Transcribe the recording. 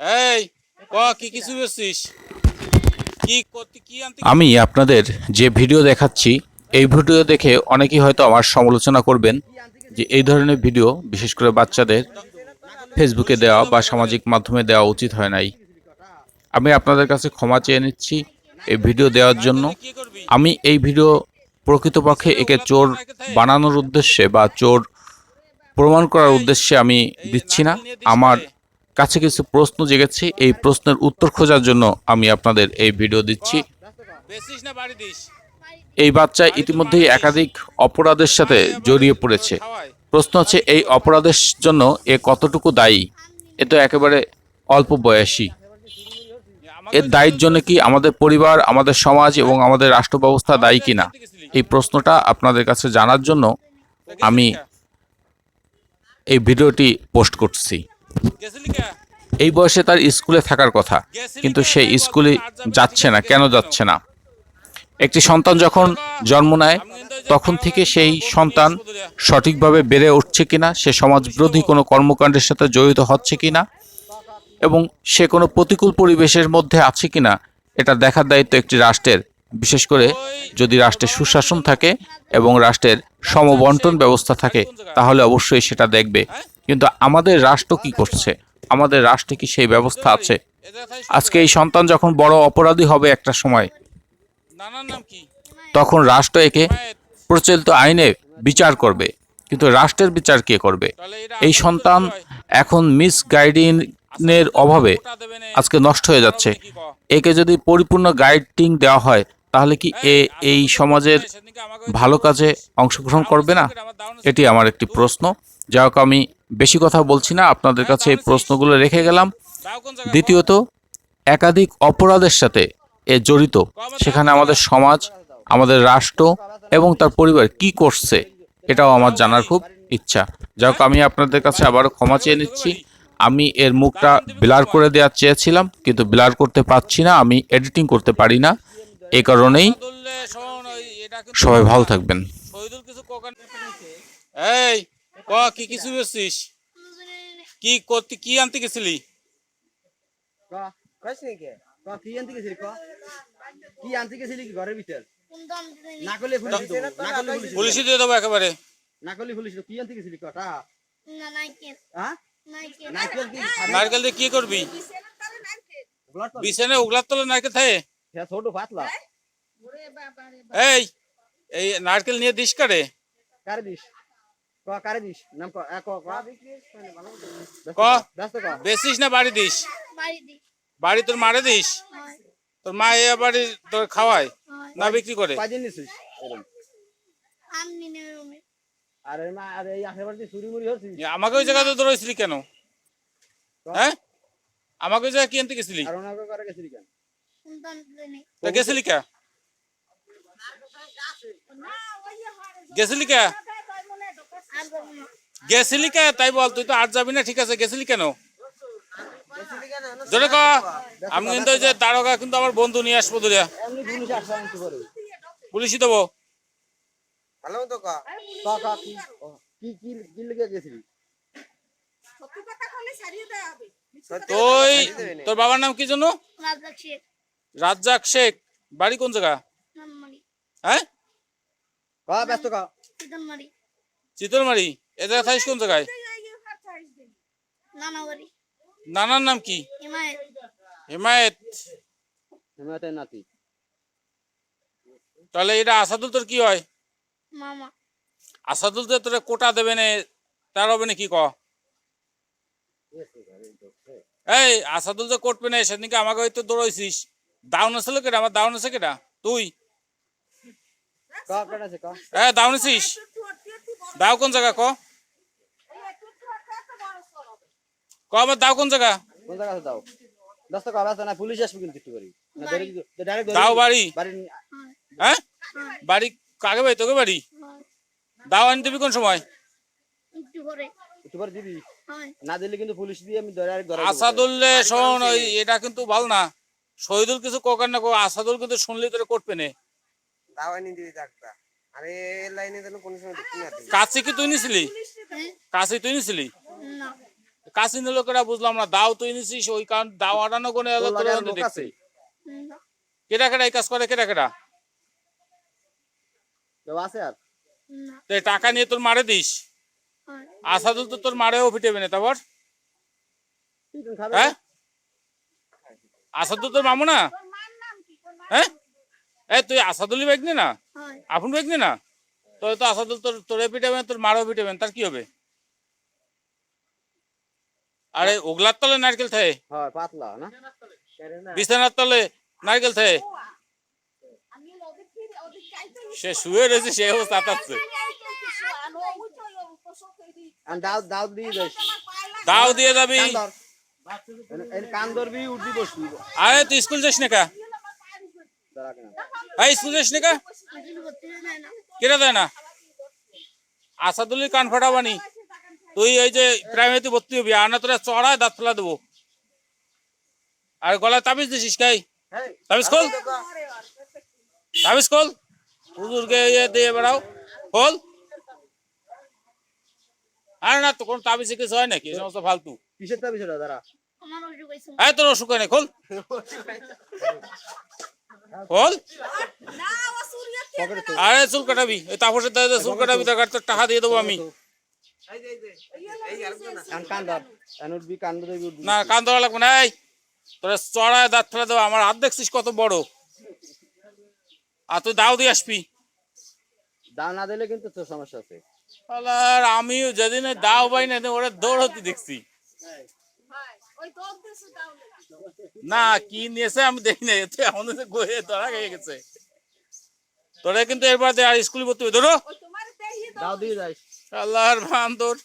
এই ক কি কিছু করছিস কি করতে কি আনতে আমি আপনাদের যে ভিডিও দেখাচ্ছি এই ভিডিও দেখে অনেকেই হয়তো আমার সমালোচনা করবেন যে এই ধরনের ভিডিও বিশেষ করে বাচ্চাদের ফেসবুকে দেওয়া বা সামাজিক মাধ্যমে দেওয়া উচিত হয় নাই। আমি আপনাদের কাছে ক্ষমা চেয়ে নিচ্ছি এই ভিডিও দেওয়ার জন্য। আমি এই ভিডিও প্রকৃতপক্ষে একে চোর বানানোর উদ্দেশ্যে বা চোর প্রমাণ করার উদ্দেশ্যে আমি দিচ্ছি না। আমার কাছে কিছু প্রশ্ন জেগেছে, এই প্রশ্নের উত্তর খোঁজার জন্য আমি আপনাদের এই ভিডিও দিচ্ছি। এই বাচ্চা ইতিমধ্যেই একাধিক অপরাধের সাথে জড়িয়ে পড়েছে। প্রশ্ন হচ্ছে, এই অপরাধের জন্য এ কতটুকু দায়ী? এ তো একেবারে অল্প বয়সী। এর দায়ের জন্য কি আমাদের পরিবার, আমাদের সমাজ এবং আমাদের রাষ্ট্র ব্যবস্থা দায়ী কিনা? এই প্রশ্নটা আপনাদের কাছে জানার জন্য আমি এই ভিডিওটি পোস্ট করছি। এই বয়সে তার স্কুলে থাকার কথা, কিন্তু সে স্কুলে যাচ্ছে না, কেন যাচ্ছে না? একটি সন্তান যখন জন্ম নেয়, তখন থেকে সেই সন্তান সঠিকভাবে বেড়ে উঠছে কিনা, সে সমাজ বিরোধী কোনো কর্মকাণ্ডের সাথে জড়িত হচ্ছে কিনা, এবং সে কোনো প্রতিকূল পরিবেশের মধ্যে আছে কিনা, এটা দেখার দায়িত্ব একটি রাষ্ট্রের। বিশেষ করে যদি রাষ্ট্রের সুশাসন থাকে এবং রাষ্ট্রের সমবন্টন ব্যবস্থা থাকে, তাহলে অবশ্যই সেটা দেখবে। কিন্তু আমাদের রাষ্ট্র কি করছে? আমাদের রাষ্ট্রে কি সেই ব্যবস্থা আছে? আজকে এই সন্তান যখন বড় অপরাধী হবে একটা সময়, তখন রাষ্ট্র একে প্রচলিত আইনে বিচার করবে। কিন্তু রাষ্ট্রের বিচার কে করবে? এই সন্তান এখন মিস গাইডিংয়ের অভাবে আজকে নষ্ট হয়ে যাচ্ছে। একে যদি পরিপূর্ণ গাইডিং দেওয়া হয়, তাহলে কি এ এই সমাজের ভালো কাজে অংশগ্রহণ করবে না? এটি আমার একটি প্রশ্ন। যা হোক, আমি বেশি কথা বলছি না আপনাদের কাছে এই প্রশ্নগুলো রেখে গেলাম। দ্বিতীয়ত একাধিক অপরাধের সাথে এ জড়িত। সেখানে আমাদের সমাজ আমাদের রাষ্ট্র এবং তার পরিবার কি করছে এটাও আমার জানার খুব ইচ্ছা। যাই হোক আমি আপনাদের কাছে আবারও ক্ষমা চেয়ে নিচ্ছি। আমি এর মুখটা ব্লার করে দেওয়ার চেয়েছিলাম কিন্তু ব্লার করতে পারছি না আমি এডিটিং করতে পারি না। এই কারণেই সবাই ভালো থাকবেন। এই ক কি কিছু করছিস? কি করতে কি আনতে গেছিলি? ক আনতে গেছিলি ক? কি আনতে গেছিলি কি ঘরের ভিতর? না করলে পুলিশ দেবো না? করলে পুলিশ পুলিশে দিয়ে দেবো একেবারে। না করলে পুলিশ কি আনতে গেছিলি কটা হ্যাঁ? নারকেল। কি? নারকেল দিয়ে কি করবি? বিছানে উগলার তলে নারকেল থাকে? ছোট পাতলা। এই এই নারকেল নিয়ে দিস কারে? কারে দিস? কারে দিস? নাম ক ক ক। ক? ব্যস্ত ক। বেচিস না বাড়ি দিস? বাড়ি তোর মারে দিস? তোর মা এ বাড়ি তোর খাওয়ায় না বিক্রি করে? কয়দিন নিছিস? এরকম? আমনি নেমে আর এই মা আর এই আশেপাশে চুরি মুড়ি হচ্ছিস আমাকে ওই জায়গাতে ধরেছিলি কেন? হ্যাঁ? আমাকে ওই জায়গায় কি আনতে গেছিলি? আর ওনাকে করে গেছিলি কেন? তা গেছিলি কে? গেছিলি কে? গেছিলি কে? তাই বল তুই তো আর যাবি না ঠিক আছে গেছিলি কেন? জোরে ক আমি কিন্তু যে তারকা কিন্তু আমার বন্ধু নিয়ে আসব আমি পুলিশই দেবো। ভালো তো ক। ক ক কি কি কি কি গেছিলি তুই তোর বাবার নাম কি জন্য রাজ্জাক শেখ। বাড়ি কোন জায়গা? হ্যাঁ? ব্যস্ত ক। চিতলমারি এ জায়গা কোন জায়গায়? নানার নাম কি? হিমায়ত। হিমায়েত। হিমায়তের নাতি। তাহলে এটা আসাদুল তোর কি হয়? মামা। আসাদুল তো তোর কোটা দেবে না তার হবে না কি ক? এই আসাদুল যে কোট পেনে সেদিনকে আমাকে হয়তো দৌড়াইছিস। দাউন আছিল কেটা আমার দাউন আছে কেটা? তুই? ক কেন আছে ক? এ দাউন আছিস? দাও কোন জায়গা ক? ক দাও কোন জায়গা? কোন জায়গা দাও। না পুলিশ আসবে কিন্তু একটু করে দাও বাড়ি। বাড়ি হ্যাঁ? বাড়ি কাকে বাড়ি? তোকে বাড়ি? দাও আনি দিবি কোন সময়? দিবি? না দিলে কিন্তু পুলিশ দিয়ে আমি আসাদুল্লে শোন ওই এটা কিন্তু ভালো না। শহীদুল কিছু কোকার না কো আসাদুল কিন্তু শুনলি তোর কোট পেনে। দাওয়ানি দিবি ডাক্তার। আরে লাইনে যেন কোনো সময় দেখি না কাছে কি তুই নিছিলি? হ্যাঁ? কাছে তুই নিছিলি? না। কাসিনের লোকেরা বুঝলাম না দাও তুই নিছিস ওই কারণ দাও আটানো কোনে এলো তোর লোক দেখছে কেটা কেটা এই কাজ করে কেটা কেটা কেউ আছে আর? না। তো টাকা নিয়ে তোর মারে দিস। আসাদুল তো তোর মারেও ফিটেবে না তারপর? হ্যাঁ? আসাদুল তোর মামু না? হ্যাঁ? এই তুই আসাদুলি বেগনি না? হয়। আপন বেগনি না? তোর তো আসাদুল তোর তোরে পিটাবেন তোর মারও পিটাবেন তার কি হবে? আরে ওগলার তলে নারকেল থাকে। পাতলা না? বিছানার তলে নারকেল থাকে। সে শুয়ে রয়েছে সে অবস্থা তাতাচ্ছে। আর দাও দিয়ে দাও দিয়ে যাবি। কান ধর এর- এর ধরবি উঠবি বসবি। আরে তুই স্কুল যাস না কা? এই না কেটে দেয় আসাদুল্লি কান ফাটাবানি তুই এই যে প্রাইমারিতে ভর্তি হবি আর না তোরা চড়ায় দাঁত ফেলা দেবো। আর গলায় তাবিজ দিছিস কাই তাবিজ খোল। তাবিজ খোল। হুজুরকে ইয়ে দিয়ে বেড়াও। খোল। আর না তো কোন তাবিজে কিছু হয় নাকি? সমস্ত ফালতু। কিসের তাবি সেটা অসুখ হয়েছে এই তোর অসুখ হয় না খোল তো আরে চুল কাটাবি। ওই তাপসের দাদা চুল কাটাবি তার তোর টাকা দিয়ে দেবো আমি। না কান ধরা লাগবে না এই। তোরা চড়ায় দাঁত ফেলে দেবো আমার হাত দেখছিস কত বড়? আর তুই দাও দিয়ে আসবি। দাও না দিলে কিন্তু তোর সমস্যা আছে। আমিও যেদিন দাও পাই না ওরা দৌড় হতে দেখছি। না কি নিয়েছে আমি দেখি না এতে আমাদের গোয়ে ধরা গিয়ে গেছে। তোরা কিন্তু এরপর দে আর স্কুলে ভর্তি ধরো। দাও। দিয়ে আল্লাহর ভান তোর